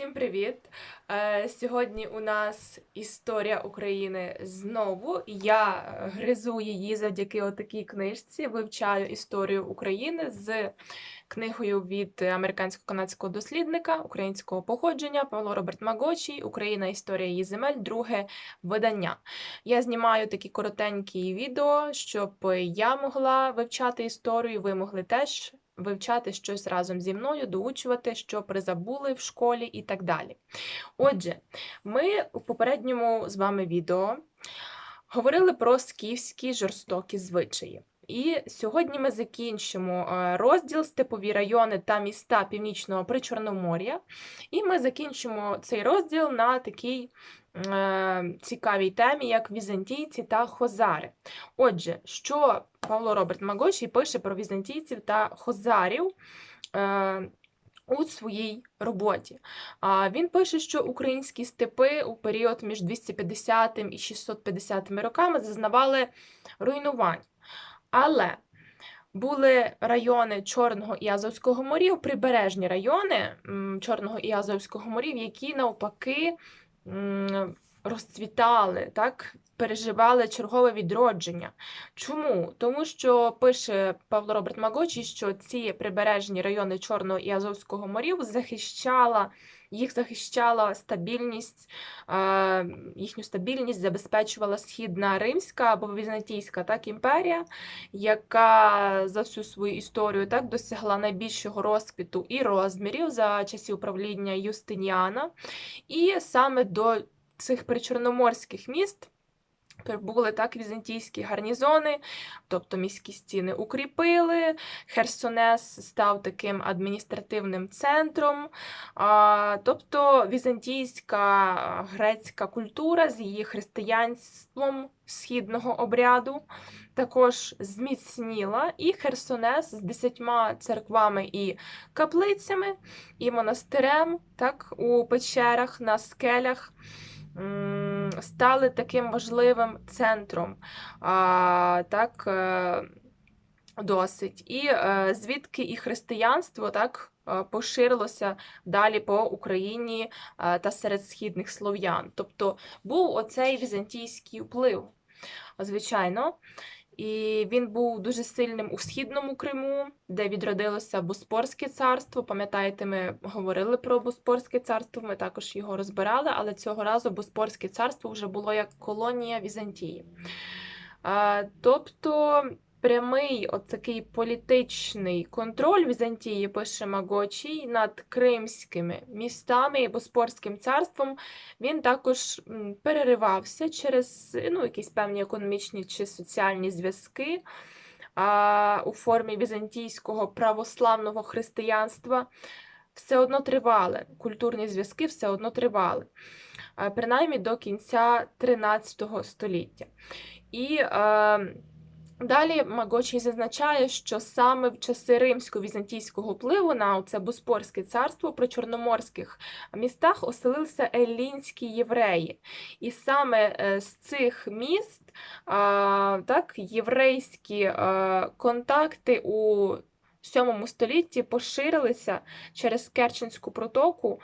Всім привіт! Е, Сьогодні у нас історія України знову. Я гризу її завдяки отакій книжці. Вивчаю історію України з книгою від американсько-канадського дослідника українського походження Павло Роберт Магочій Україна, історія її земель, друге видання. Я знімаю такі коротенькі відео, щоб я могла вивчати історію, ви могли теж вивчати щось разом зі мною, доучувати, що призабули в школі і так далі. Отже, ми у попередньому з вами відео говорили про скіфські жорстокі звичаї. І сьогодні ми закінчимо е, розділ степові райони та міста Північного Причорномор'я. І ми закінчимо цей розділ на такій цікавій темі, як візантійці та хозари. Отже, що Павло Роберт Магоші пише про візантійців та хозарів. Е, у своїй роботі. Він пише, що українські степи у період між 250 і 650 роками зазнавали руйнувань. Але були райони Чорного і Азовського морів, прибережні райони Чорного і Азовського морів, які навпаки Mm, розцвітали, так, переживали чергове відродження. Чому? Тому що пише Павло Роберт Магочі, що ці прибережні райони Чорного і Азовського морів захищала. Їх захищала стабільність, їхню стабільність забезпечувала східна римська або візантійська так, імперія, яка за всю свою історію так досягла найбільшого розквіту і розмірів за часів правління Юстиніана. І саме до цих причорноморських міст. Прибули так візантійські гарнізони, тобто міські стіни укріпили. Херсонес став таким адміністративним центром. Тобто візантійська грецька культура з її християнством східного обряду також зміцніла, і Херсонес з десятьма церквами і каплицями, і монастирем так, у печерах на скелях стали таким важливим центром. так, е, Досить. І е, звідки і християнство так е, поширилося далі по Україні та серед східних слов'ян. Тобто був оцей візантійський вплив. Звичайно, і він був дуже сильним у східному Криму, де відродилося Боспорське царство. Пам'ятаєте, ми говорили про Боспорське царство, ми також його розбирали, але цього разу Боспорське царство вже було як колонія Візантії. Тобто прямий от такий політичний контроль Візантії пише Магочій над кримськими містами і Боспорським царством, він також переривався через ну, якісь певні економічні чи соціальні зв'язки а, у формі візантійського православного християнства. Все одно тривали, культурні зв'язки все одно тривали, принаймні до кінця 13 століття. І е, Далі Магочі зазначає, що саме в часи римсько-візантійського впливу на це Боспорське царство при чорноморських містах оселилися елінські євреї. І саме е, з цих міст так, єврейські контакти у 7 столітті поширилися через Керченську протоку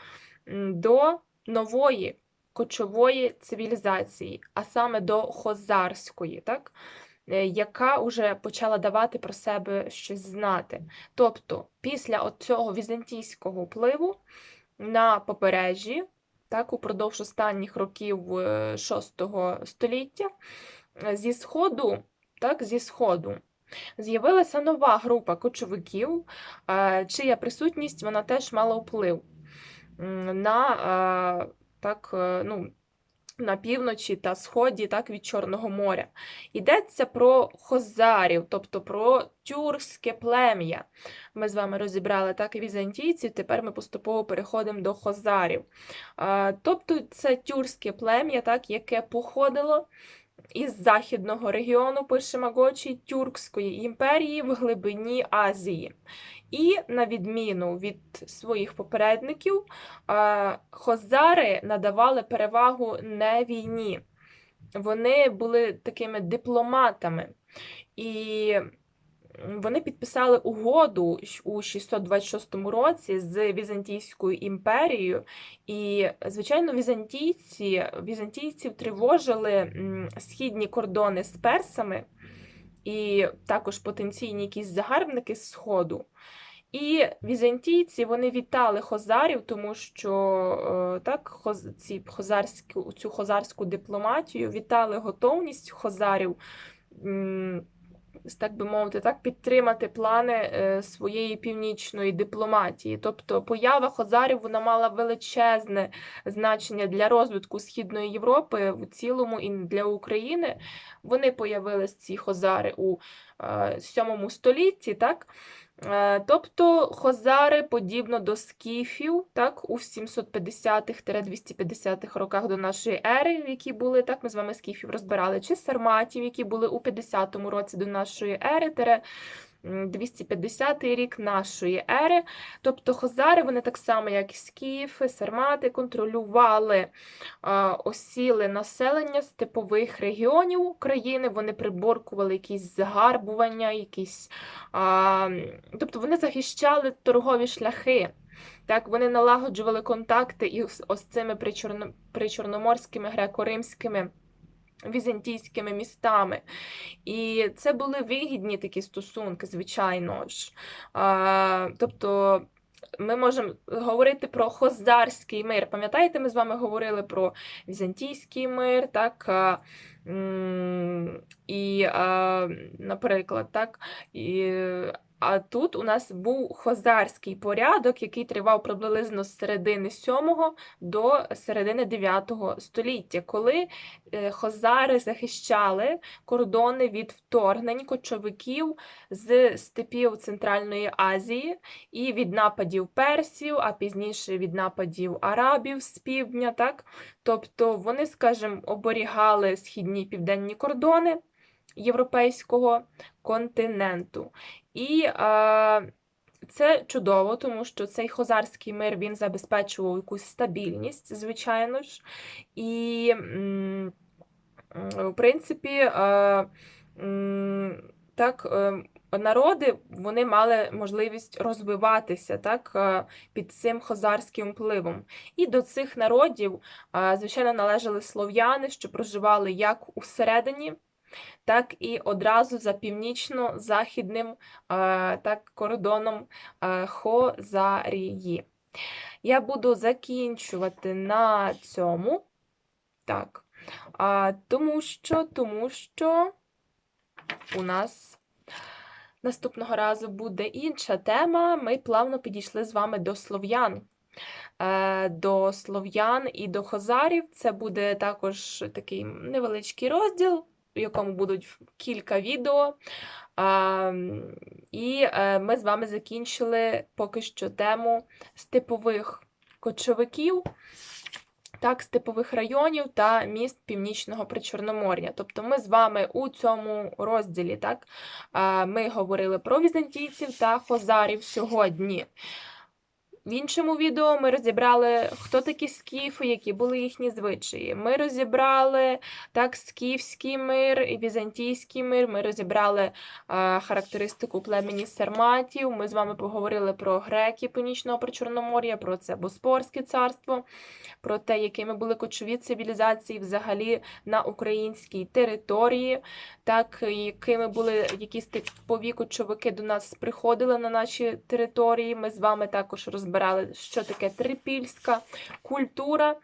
до нової кочової цивілізації, а саме до Хозарської. так? Е, яка вже почала давати про себе щось знати. Тобто, після цього візантійського впливу на побережжі, так, упродовж останніх років VI е, століття, е, зі Сходу, так, зі Сходу. З'явилася нова група кочовиків, чия присутність вона теж мала вплив на так, ну, на півночі та сході, так від Чорного моря. Йдеться про хозарів, тобто про тюркське плем'я. Ми з вами розібрали так і візантійців, тепер ми поступово переходимо до хозарів. Тобто це тюркське плем'я, так, яке походило із західного регіону, пише Магочі, Тюркської імперії в глибині Азії. І, на відміну від своїх попередників, хозари надавали перевагу не війні. Вони були такими дипломатами. І вони підписали угоду у 626 році з Візантійською імперією. І, звичайно, візантійці, візантійців тривожили східні кордони з персами і також потенційні якісь загарбники з Сходу. І візантійці вони вітали хозарів, тому що е, так, хоз, ці хозарську, цю хозарську дипломатію вітали готовність хозарів, так би мовити, так, підтримати плани е, своєї північної дипломатії. Тобто поява хозарів вона мала величезне значення для розвитку Східної Європи в цілому і для України. Вони появились ці хозари у е, 7 столітті, так? Е, Тобто хозари, подібно до скіфів, так, у 750-250-х роках до нашої ери, які були, так, ми з вами скіфів розбирали, чи сарматів, які були у 50-му році до нашої ери, тере, 250 рік нашої ери. Тобто хозари, вони так само, як і скіфи, сармати, контролювали осіле населення степових регіонів України, вони приборкували якісь загарбування, якісь а, тобто вони захищали торгові шляхи. Так, вони налагоджували контакти із ось цими причорно, причорноморськими греко-римськими візантійськими містами. І це були вигідні такі стосунки, звичайно ж. А, тобто ми можемо говорити про хозарський мир. Пам'ятаєте, ми з вами говорили про візантійський мир, так? І, наприклад, так, і, а тут у нас був хозарський порядок, який тривав приблизно з середини 7 до середини 9 століття, коли е, хозари захищали кордони від вторгнень кочовиків з степів Центральної Азії і від нападів персів, а пізніше від нападів арабів з півдня. Так? Тобто вони, скажімо, оберігали східні і південні кордони європейського континенту. І е, це чудово, тому що цей хозарський мир він забезпечував якусь стабільність, звичайно ж. І, в принципі, е, так, е, народи вони мали можливість розвиватися так, е, під цим хозарським впливом. І до цих народів, звичайно, належали слов'яни, що проживали як усередині, так і одразу за північно-західним е, так, кордоном е, Хозарії. Я буду закінчувати на цьому. Так. А, тому що, тому що у нас наступного разу буде інша тема. Ми плавно підійшли з вами до слов'ян. Е, До слов'ян і до хозарів. Це буде також такий невеличкий розділ, в якому будуть кілька відео. А, І е, ми з вами закінчили поки що тему степових кочовиків, так, степових районів та міст Північного Причорномор'я. Тобто ми з вами у цьому розділі так, ми говорили про візантійців та хозарів сьогодні. В іншому відео ми розібрали, хто такі скіфи, які були їхні звичаї. Ми розібрали так, скіфський мир і візантійський мир. Ми розібрали е, характеристику племені сарматів. Ми з вами поговорили про греків Північного Причорномор'я, про це Боспорське царство, про те, якими були кочові цивілізації взагалі на українській території, так, якими були якісь типові кочовики до нас приходили на наші території. Ми з вами також розбирали, що таке трипільська культура.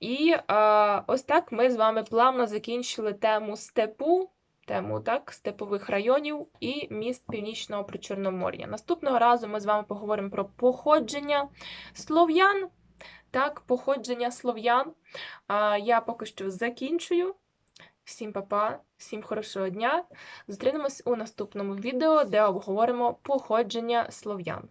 І е, ось так ми з вами плавно закінчили тему степу, тему так, степових районів і міст Північного Причорномор'я. Наступного разу ми з вами поговоримо про походження слов'ян. Так, походження слов'ян. А, я поки що закінчую. Всім па-па, всім хорошого дня. Зустрінемось у наступному відео, де обговоримо походження слов'ян.